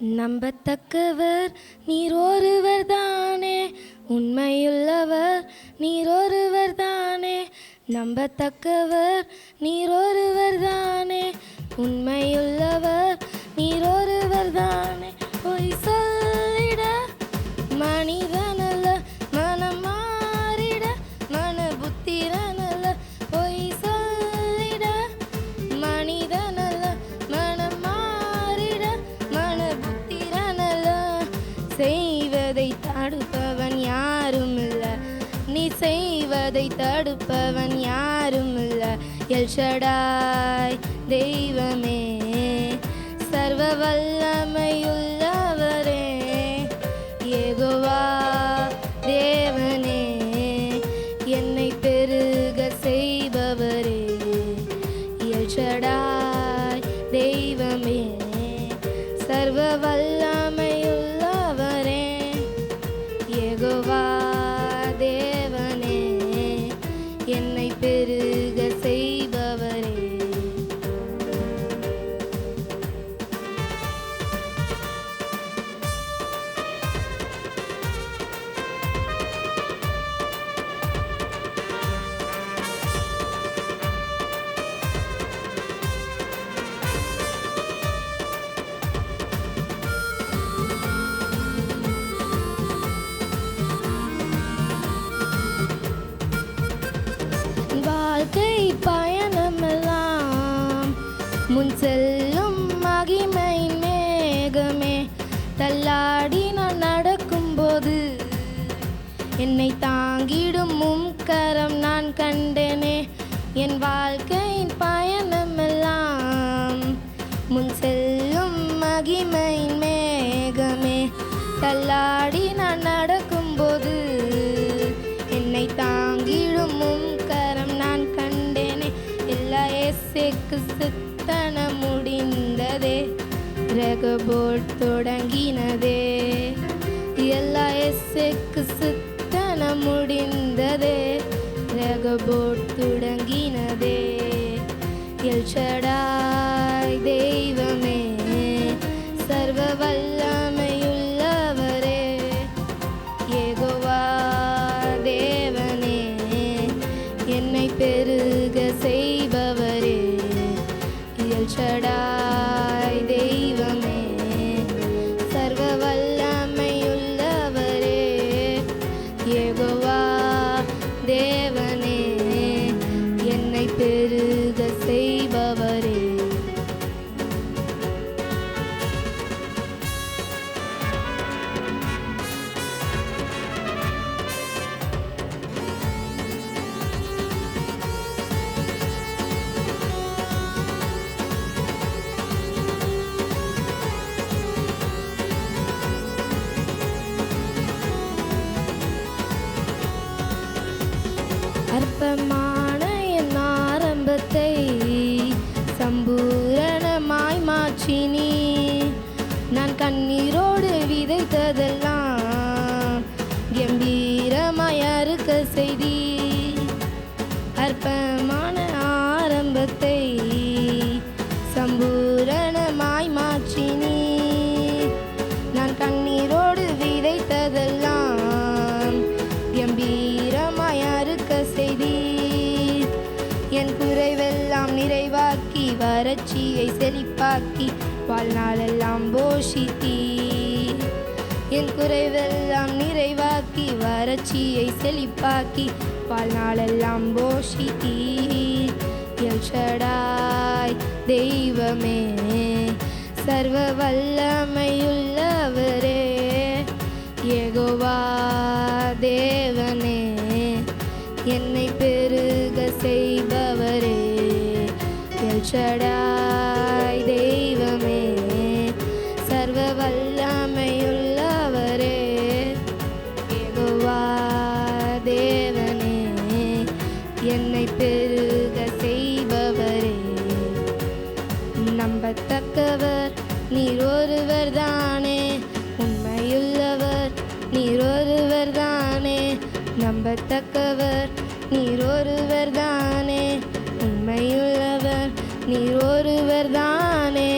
நம்பத்தக்கவர் நீர் ஒருவர் தானே. உண்மையுள்ளவர் நீர் ஒருவர் தானே. நம்பத்தக்கவர் நீர் ஒருவர் தானே. உண்மையுள்ளவர் நீர் ஒருவர் தானே. பொய் சொல்லிட மனிதன் செய்வதை தடுப்பவன் யாரும் இல்ல நீ செய்வதை தடுப்பவன் யாரும் இல்ல எல்ஷடாய் தெய்வமே சர்வ வல்லமையுள்ளவரே ஏகுவா தேவனே என்னை பெருக செய்பவரே எல்ஷடாய் தெய்வமே சர்வ வல்ல வாழ்க்கை பயணமெல்லாம் முன் செல்லும் மகிமை மேகமே. தள்ளாடி நான் நடக்கும்போது என்னை தாங்கிடும் உம் கரம் நான் கண்டேனே. என் வாழ்க்கையின் பயணமெல்லாம் முன் செல்லும் மகிமை மேகமே. தள்ளாடி நான் எஸ்ஸேக்கு சித்தன முடிந்ததே. ரகபோட் தொடங்கினதே. எல்லா எஸ்ஸுக்கு சித்தன முடிந்ததே. ரகபோட் தொடங்கினதே. எல்ஷடா அற்பமான என் ஆரம்பத்தை சம்பூரணமாய் மாற்றினி. நான் கண்ணீரோடு விதைத்ததெல்லாம் கம்பீரமாய் அறுக்க செய்தி. அற்ப நிறைவாக்கி வறட்சியை செழிப்பாக்கி வாழ்நாளெல்லாம் போஷித்தீ. என் குறைவெல்லாம் நிறைவாக்கி வறட்சியை செழிப்பாக்கி வாழ்நாளெல்லாம் போஷித்தீ. எல்ஷடாய் தெய்வமே சர்வ வல்லமையுள்ளவரே ஏகோவா தேவனே என்னை பெருக செய்பவரே. எல்ஷடாய் தெய்வமே சர்வ வல்லமையுள்ளவரே ஏகோவா தேவனே என்னை பெருக செய்பவரே நம்பத்தக்கவர் நீர் ஒருவர் தானே உண்மையுள்ளவர் நீர் ஒருவர் தானே நம்பத்தக்கவர் நீர் ஒருவர் தானே உண்மையுள்ளவர் நீர் ஒருவர் தானே.